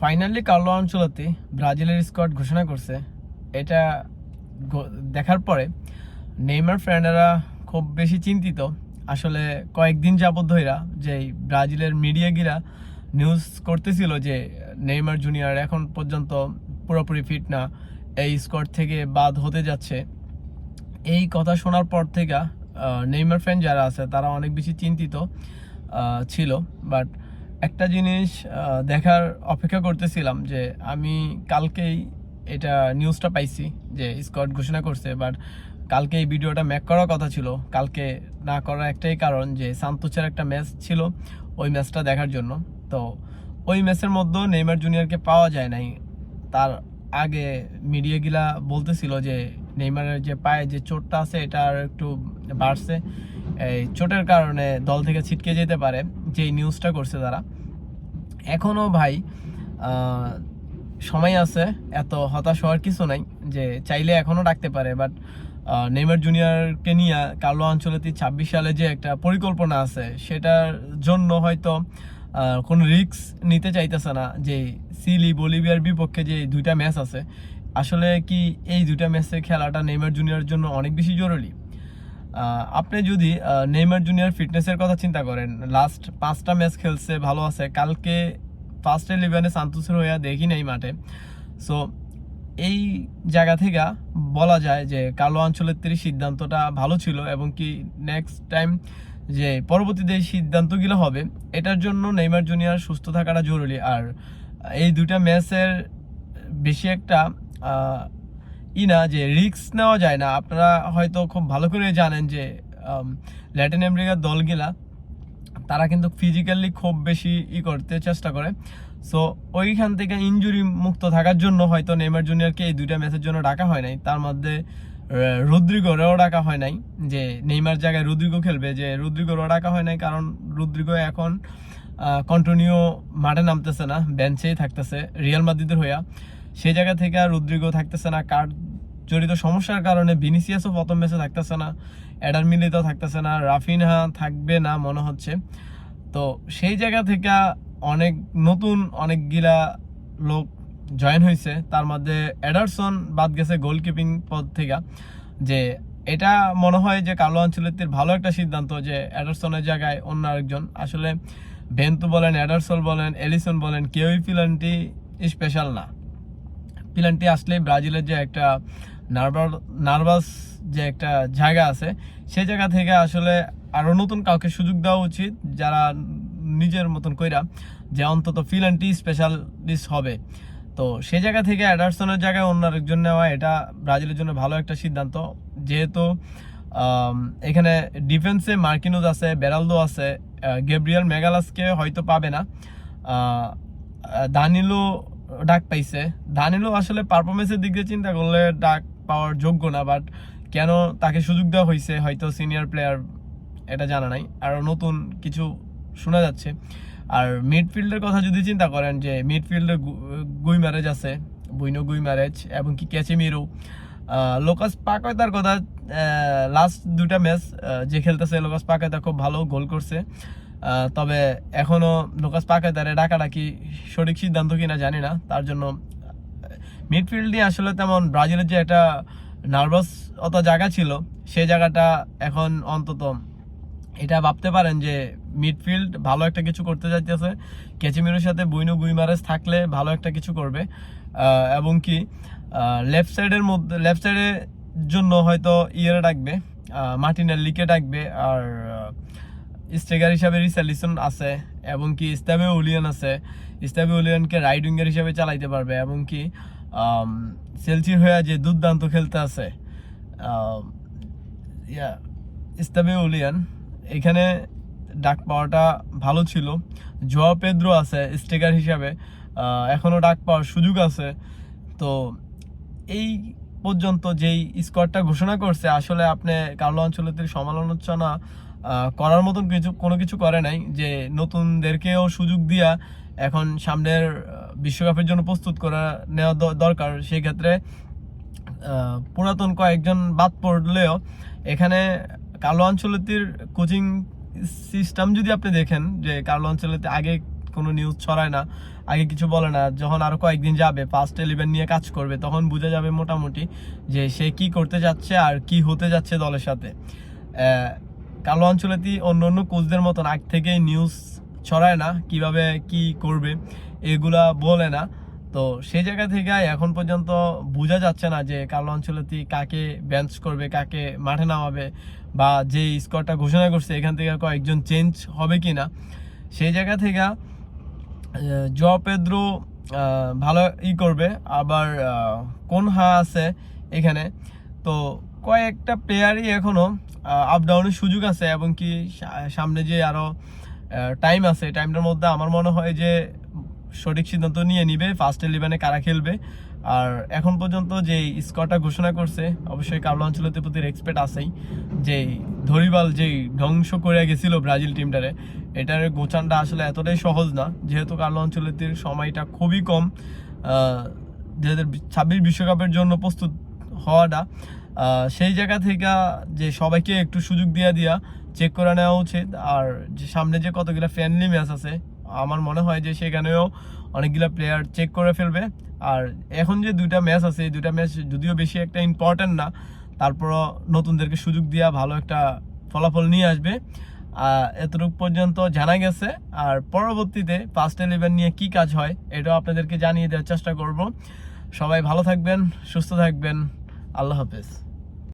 Finally Carlo অঞ্চলতে ব্রাজিলের squad ঘোষণা করছে। এটা দেখার পরে নেইমার ফ্রেন্ডেরা খুব বেশি চিন্তিত। আসলে কয়েকদিন যাবত ধইরা যে ব্রাজিলের মিডিয়াগিরা নিউজ করতেছিল যে নেইমার জুনিয়র এখন পর্যন্ত পুরোপুরি ফিট না, এই স্কোয়াড থেকে বাদ হতে যাচ্ছে। এই কথা শোনার পর থেকে নেইমার ফ্যান যারা আছে, তারা অনেক বেশি চিন্তিত ছিল। বাট একটা জিনিস দেখার অপেক্ষা করতেছিলাম যে আমি কালকেই এটা নিউজটা পাইছি যে স্কট ঘোষণা করছে বাট কালকে এই ভিডিওটা ম্যাক করার কথা ছিল। কালকে না করার একটাই কারণ যে সান্তোচের একটা ম্যাচ ছিল ওই ম্যাচটা দেখার জন্য। তো ওই ম্যাচের মধ্যেও নেইমার জুনিয়রকে পাওয়া যায় নাই। তার আগে মিডিয়াগুলা বলতেছিল যে নেইমারের যে পায়ে যে চোটটা আছে, এটা আর একটু বাড়ছে। এই চোটের কারণে দল থেকে ছিটকে যেতে পারে যে নিউজটা করছে তারা। এখনও ভাই সময় আছে, এত হতাশ হওয়ার কিছু নাই, যে চাইলে এখনও ডাকতে পারে বাট নেইমার জুনিয়রকে নিয়ে কার্লো আঞ্চলতি ছাব্বিশ সালে যে একটা পরিকল্পনা আছে, সেটার জন্য হয়তো কোনো রিস্ক নিতে চাইতেছে না, যে সিলি বলিভিয়ার বিপক্ষে যে দুইটা ম্যাচ আছে আসলে কি এই দুটা ম্যাচের খেলাটা নেইমার জুনিয়রের জন্য অনেক বেশি জরুরি? আপনি যদি নেইমার জুনিয়র ফিটনেসের কথা চিন্তা করেন লাস্ট পাঁচটা ম্যাচ খেলছে, ভালো আছে, কালকে ফার্স্ট ইলেভেনে সান্তোসের হইয়া দেখি নাই মাঠে। সো এই জায়গা থেকে বলা যায় যে কালো অঞ্চলের তীর সিদ্ধান্তটা ভালো ছিল এবং কি নেক্সট টাইম যে পরবর্তীতে এই সিদ্ধান্তগুলো হবে, এটার জন্য নেইমার জুনিয়র সুস্থ থাকাটা জরুরি। আর এই দুইটা ম্যাচের বেশি একটা ই না যে রিস্ক নেওয়া যায় না। আপনারা হয়তো খুব ভালো করে জানেন যে ল্যাটিন আমেরিকার দলগুলা, তারা কিন্তু ফিজিক্যালি খুব বেশি ই করতে চেষ্টা করে। সো ওইখান থেকে ইনজুরি মুক্ত থাকার জন্য হয়তো নেইমার জুনিয়রকে এই দুইটা ম্যাচের জন্য ডাকা হয় নাই। তার মধ্যে রুদ্রিগোরেও ডাকা হয় নাই। যে নেইমার জায়গায় রুদ্রিগো খেলবে, যে রুদ্রিগোরও ডাকা হয় নাই, কারণ রুদ্রিগো এখন কন্টিনিউ মাঠে নামতেছে না বেঞ্চেই থাকতেছে রিয়াল মাদ্রিদের হইয়া। সেই জায়গা থেকে আর রুদ্রিগো থাকতেছে না, কার জড়িত সমস্যার কারণে ভিনিসিয়াসও প্রথম ম্যাচে থাকতেছে না অ্যাডার মিলিতেও থাকতেছে না, রাফিনহা থাকবে না মনে হচ্ছে। তো সেই জায়গা থেকে অনেক নতুন, অনেকগুলা লোক জয়েন হয়েছে তার মধ্যে অ্যাডারসন বাদ গেছে গোলকিপিং পদ থেকে। যে এটা মনে হয় যে কালো আঞ্চলিকের ভালো একটা সিদ্ধান্ত যে অ্যাডারসনের জায়গায় অন্য আরেকজন। আসলে ভেন্তু বলেন, অ্যাডারসন বলেন, এলিসন বলেন, কেউই পিলান্টি স্পেশাল না। পিলান্টি আসলে ব্রাজিলের যে একটা নার্ভাস নার্ভাস যে একটা জায়গা আছে, সেই জায়গা থেকে আসলে আরও নতুন কাউকে সুযোগ দেওয়া উচিত যারা নিজের মতন কইরা যে অন্তত ফিলান্টি স্পেশালিস্ট হবে। তো সেই জায়গা থেকে অ্যাডারসনের জায়গায় অন্য আরেকজন নেওয়া, এটা ব্রাজিলের জন্য ভালো একটা সিদ্ধান্ত। যেহেতু এখানে ডিফেন্সে মার্কিনোজ আছে, বেরালদো আছে গেব্রিয়াল মেগালাসকে হয়তো পাবে না। দানিলো ডাক পাইছে। দানিলো আসলে পারফরমেন্সের দিক দিয়ে চিন্তা করলে ডাক পাওয়ার যোগ্য না বাট কেন তাকে সুযোগ দেওয়া হয়েছে হয়তো সিনিয়র প্লেয়ার এটা জানা নাই। আর নতুন কিছু শোনা যাচ্ছে। আর মিডফিল্ডের কথা যদি চিন্তা করেন যে মিডফিল্ডে গুই ম্যারেজ আছে, বুইনো গুই ম্যারেজ এবং কি ক্যাচেমিরো লোকাস পাকয়তার কথা লাস্ট দুটা ম্যাচ যে খেলতেছে, লোকাস পাকয়তা খুব ভালো গোল করছে। তবে এখনও লোকাস পাকয়তারে ডাকাডাকি সঠিক সিদ্ধান্ত কিনা জানি না। তার জন্য মিডফিল্ড নিয়ে আসলে তেমন ব্রাজিলের যে একটা নার্ভাসতা জায়গা ছিল সেই জায়গাটা এখন অন্তত এটা ভাবতে পারেন যে মিডফিল্ড ভালো একটা কিছু করতে যাইতেছে। ক্যাচিমিরোর সাথে বুইনো গুইমারেস থাকলে ভালো একটা কিছু করবে। এবং কি লেফট সাইডের মধ্যে, লেফট সাইডের জন্য হয়তো ইয়েরে ডাকবে মার্টিনের লিকে ডাকবে, আর স্ট্রেগার হিসাবে রিসালিসন আছে, এবং কি ইস্তাবে উলিয়ান আছে। ইস্তাবে উলিয়ানকে রাইট উইঙ্গার হিসাবে চালাইতে পারবে, এবং কি সেলসির হয়ে যে দুর্দান্ত খেলতে আছে ইয়া ইস্তাবে উলিয়ান, এখানে ডাক পাওয়াটা ভালো ছিল। জোয়া পেদ্রো আছে স্টেকার হিসাবে এখনও ডাক পাওয়ার সুযোগ আছে। তো এই পর্যন্ত যেই স্কোয়াডটা ঘোষণা করছে, আসলে আপনি কার্লো অঞ্চলের সমালোচনা করার মতন কিছু কোনো কিছু করে নাই যে নতুনদেরকেও সুযোগ দিয়া এখন সামনের বিশ্বকাপের জন্য প্রস্তুত করা নেওয়া দরকার। সেই ক্ষেত্রে পুরাতন কয়েকজন বাদ পড়লেও এখানে কালো অঞ্চলতির কোচিং সিস্টেম যদি আপনি দেখেন যে কালো অঞ্চলতে আগে কোনো নিউজ ছড়ায় না, আগে কিছু বলে না, যখন আরও কয়েকদিন যাবে ফার্স্ট ইলেভেন নিয়ে কাজ করবে, তখন বোঝা যাবে মোটামুটি যে সে কি করতে যাচ্ছে আর কি হতে যাচ্ছে দলের সাথে। কালো অঞ্চলেতি অন্য অন্য কোচদের মতন আগ থেকেই নিউজ ছড়ায় না, কীভাবে কি করবে, এগুলা বলে না। তো সেই জায়গা থেকে এখন পর্যন্ত বোঝা যাচ্ছে না যে কালো অঞ্চলেতি কাকে বেঞ্চ করবে, কাকে মাঠে নামাবে, বা যে স্কোরটা ঘোষণা করছে, এখান থেকে কয়েকজন চেঞ্জ হবে কি না সেই জায়গা থেকে জ পেদ্রো ভালো ই করবে, আবার কোন হা আছে এখানে। তো কয়েকটা প্লেয়ারই এখনও আপ ডাউনের সুযোগ আছে এবং কি সামনে যে আরও টাইম আছে টাইমটার মধ্যে আমার মনে হয় যে সঠিক সিদ্ধান্ত নিয়ে নিবে ফার্স্ট ইলেভেনে কারা খেলবে। আর এখন পর্যন্ত যে স্কোরটা ঘোষণা করছে, অবশ্যই কার্লো অঞ্চলের প্রতি রেসপেক্ট আছেই। যে ধরিবাল যেই ধ্বংস করে গেছিল ব্রাজিল টিমটারে এটার গোছানটা আসলে এতটাই সহজ না। যেহেতু কার্লো অঞ্চলের সময়টা খুবই কম দু হাজার ছাব্বিশ বিশ্বকাপের জন্য প্রস্তুত হওয়াটা। সেই জায়গা থেকে যে সবাইকে একটু সুযোগ দিয়া দিয়া চেক করে নেওয়া উচিত। আর যে সামনে যে কতগুলা ফ্রেন্ডলি ম্যাচ আছে আমার মনে হয় যে সেখানেও অনেকগুলা প্লেয়ার চেক করে ফেলবে। আর এখন যে দুইটা ম্যাচ আছে, এই দুইটা ম্যাচ যদিও বেশি একটা ইম্পর্টেন্ট না, তারপরও নতুনদেরকে সুযোগ দিয়া ভালো একটা ফলাফল নিয়ে আসবে। এতটুকু পর্যন্ত জানা গেছে। আর পরবর্তীতে ফার্স্ট ইলেভেন নিয়ে কি কাজ হয়, এটাও আপনাদেরকে জানিয়ে দেওয়ার চেষ্টা করব। সবাই ভালো থাকবেন, সুস্থ থাকবেন। আল্লাহ হাফেজ।